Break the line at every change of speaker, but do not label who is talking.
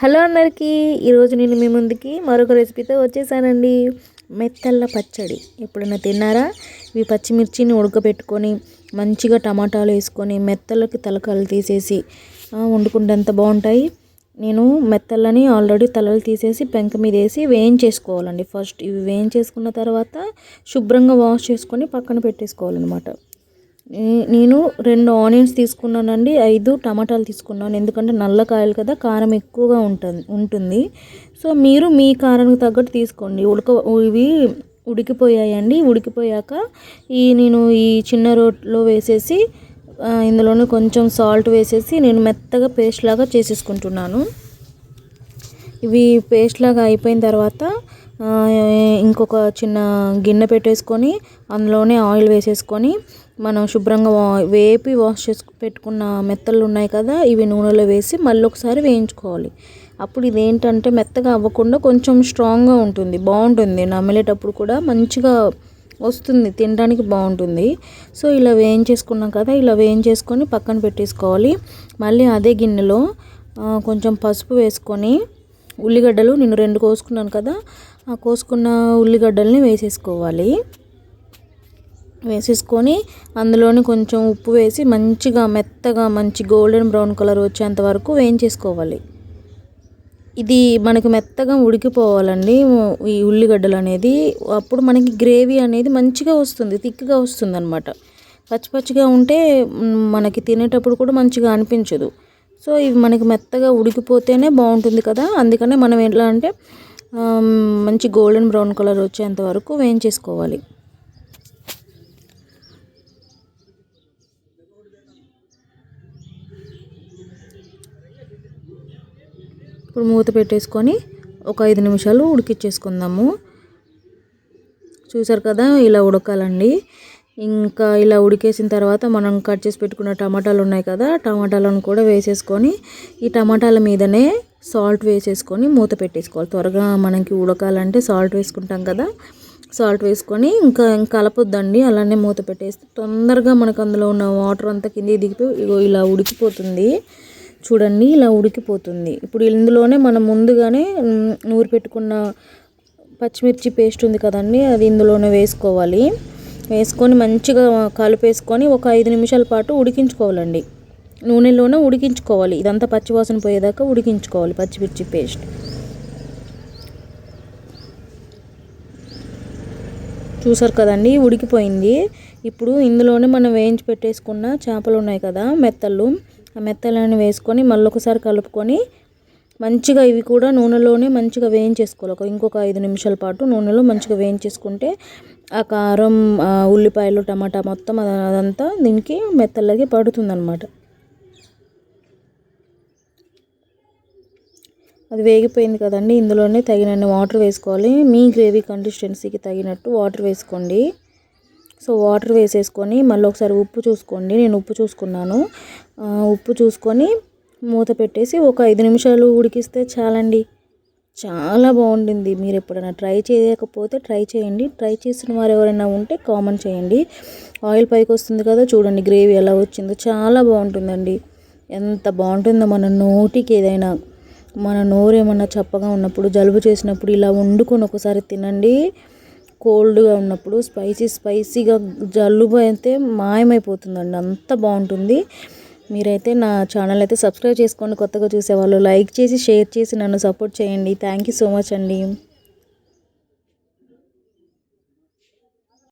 Hello అందరికీ ఈరోజు నేను మీ ముందుకి మరొక రెసిపీతో వచ్చేసానండి. మెత్తల్ల పచ్చడి. ఎప్పుడైనా తిన్నారా? ఇవి పచ్చిమిర్చిని ఉడకబెట్టుకొని మంచిగా టమాటాలు వేసుకొని మెత్తలకి తలకాలు తీసేసి వండుకుంటే ఎంత బాగుంటాయి. నేను మెత్తలని ఆల్రెడీ తలలు తీసేసి పెంక మీద వేసి వేయించేసుకోవాలండి. ఫస్ట్ ఇవి వేయించేసుకున్న తర్వాత శుభ్రంగా వాష్ చేసుకొని పక్కన పెట్టేసుకోవాలన్నమాట. నేను రెండు ఆనియన్స్ తీసుకున్నానండి ఐదు టమాటాలు తీసుకున్నాను. ఎందుకంటే నల్ల కాయలు కదా కారం ఎక్కువగా ఉంటుంది ఉంటుంది. సో మీరు మీ కారానికి తగ్గట్టు తీసుకోండి. ఉడక ఇవి ఉడికిపోయాయండి. ఉడికిపోయాక ఈ నేను ఈ చిన్న రోట్లో వేసేసి ఇందులోనే కొంచెం సాల్ట్ వేసేసి నేను మెత్తగా పేస్ట్ లాగా చేసేసుకుంటున్నాను. ఇవి పేస్ట్ లాగా అయిపోయిన తర్వాత ఇంకొక చిన్న గిన్నె పెట్టేసుకొని అందులోనే ఆయిల్ వేసేసుకొని మనం శుభ్రంగా వేపి వాష్ చేసి పెట్టుకున్న మెత్తలు ఉన్నాయి కదా ఇవి నూనెలో వేసి మళ్ళీ ఒకసారి వేయించుకోవాలి. అప్పుడు ఇది ఏంటంటే మెత్తగా అవ్వకుండా కొంచెం స్ట్రాంగ్గా ఉంటుంది బాగుంటుంది. నమ్మలేటప్పుడు కూడా మంచిగా వస్తుంది తినడానికి బాగుంటుంది. సో ఇలా వేయించేసుకున్నాం కదా ఇలా వేయించేసుకొని పక్కన పెట్టేసుకోవాలి. మళ్ళీ అదే గిన్నెలో కొంచెం పసుపు వేసుకొని ఉల్లిగడ్డలు నేను రెండు కోసుకున్నాను కదా ఆ కోసుకున్న ఉల్లిగడ్డల్ని వేసేసుకోవాలి. వేసేసుకొని అందులోని కొంచెం ఉప్పు వేసి మంచిగా మెత్తగా మంచి గోల్డెన్ బ్రౌన్ కలర్ వచ్చేంత వరకు వేయించేసుకోవాలి. ఇది మనకి మెత్తగా ఉడికిపోవాలండి ఈ ఉల్లిగడ్డలు అనేది. అప్పుడు మనకి గ్రేవీ అనేది మంచిగా వస్తుంది థిక్గా వస్తుంది అనమాట పచ్చిపచ్చిగా ఉంటే మనకి తినేటప్పుడు కూడా మంచిగా అనిపించదు. సో ఇవి మనకి మెత్తగా ఉడికిపోతేనే బాగుంటుంది కదా. అందుకనే మనం ఎట్లా అంటే మంచి గోల్డెన్ బ్రౌన్ కలర్ వచ్చేంత వరకు వేయించేసుకోవాలి. ఇప్పుడు మూత పెట్టేసుకొని ఒక ఐదు నిమిషాలు ఉడికిచ్చేసుకుందాము. చూసారు కదా ఇలా ఉడకాలండి. ఇంకా ఇలా ఉడికేసిన తర్వాత మనం కట్ చేసి పెట్టుకున్న టమాటాలు ఉన్నాయి కదా టమాటాలను కూడా వేసేసుకొని ఈ టమాటాల మీదనే సాల్ట్ వేసేసుకొని మూత పెట్టేసుకోవాలి. త్వరగా మనకి ఉడకాలంటే సాల్ట్ వేసుకుంటాం కదా సాల్ట్ వేసుకొని ఇంకా కలపొద్దండి అలానే మూత పెట్టేస్తే తొందరగా మనకు అందులో ఉన్న వాటర్ అంతా కింద దిగిపోయి ఇగో ఇలా ఉడికిపోతుంది. చూడండి ఇలా ఉడికిపోతుంది. ఇప్పుడు ఇందులోనే మనం ముందుగానే నూరు పెట్టుకున్న పచ్చిమిర్చి పేస్ట్ ఉంది కదండి అది ఇందులోనే వేసుకోవాలి. వేసుకొని మంచిగా కలిపేసుకొని ఒక ఐదు నిమిషాల పాటు ఉడికించుకోవాలండి. నూనెలోనే ఉడికించుకోవాలి. ఇదంతా పచ్చివాసన పోయేదాకా ఉడికించుకోవాలి పచ్చిమిర్చి పేస్ట్. చూసారు కదండి ఉడికిపోయింది. ఇప్పుడు ఇందులోనే మనం వేయించి పెట్టేసుకున్న చేపలు ఉన్నాయి కదా మెత్తళ్ళు ఆ మెత్తలను వేసుకొని మళ్ళీ ఒకసారి కలుపుకొని మంచిగా ఇవి కూడా నూనెలోనే మంచిగా వేయించేసుకోవాలి. ఒక ఇంకొక ఐదు నిమిషాల పాటు నూనెలో మంచిగా వేయించేసుకుంటే ఆ కారం ఉల్లిపాయలు టమాటా మొత్తం అదంతా దీనికి మెత్తలకి పడుతుందన్నమాట. అది వేగిపోయింది కదండి ఇందులోనే తగినన్ని వాటర్ వేసుకోవాలి. మీ గ్రేవీ కన్సిస్టెన్సీకి తగినట్టు వాటర్ వేసుకోండి. సో వాటర్ వేసేసుకొని మళ్ళీ ఒకసారి ఉప్పు చూసుకోండి. నేను ఉప్పు చూసుకున్నాను. ఉప్పు చూసుకొని మూత పెట్టేసి ఒక ఐదు నిమిషాలు ఉడికిస్తే చాలండి. చాలా బాగుంటుంది మీరు ఎప్పుడైనా ట్రై చేయకపోతే ట్రై చేయండి. ట్రై చేసిన వారు ఎవరైనా ఉంటే కామెంట్ చేయండి. ఆయిల్ పైకి వస్తుంది కదా చూడండి గ్రేవీ ఎలా వచ్చిందో. చాలా బాగుంటుందండి. ఎంత బాగుంటుందో మన నోటికి ఏదైనా. మన నోరు ఏమన్నా చప్పగా ఉన్నప్పుడు జలుబు చేసినప్పుడు ఇలా వండుకొని ఒకసారి తినండి. కోల్డ్గా ఉన్నప్పుడు స్పైసీ స్పైసీగా జలుబు అయితే మాయమైపోతుందండి. అంత బాగుంటుంది. మీరైతే నా ఛానల్ అయితే సబ్స్క్రైబ్ చేసుకోండి కొత్తగా చూసేవాళ్ళు లైక్ చేసి షేర్ చేసి నన్ను సపోర్ట్ చేయండి. థ్యాంక్ యూ సో మచ్ అండి.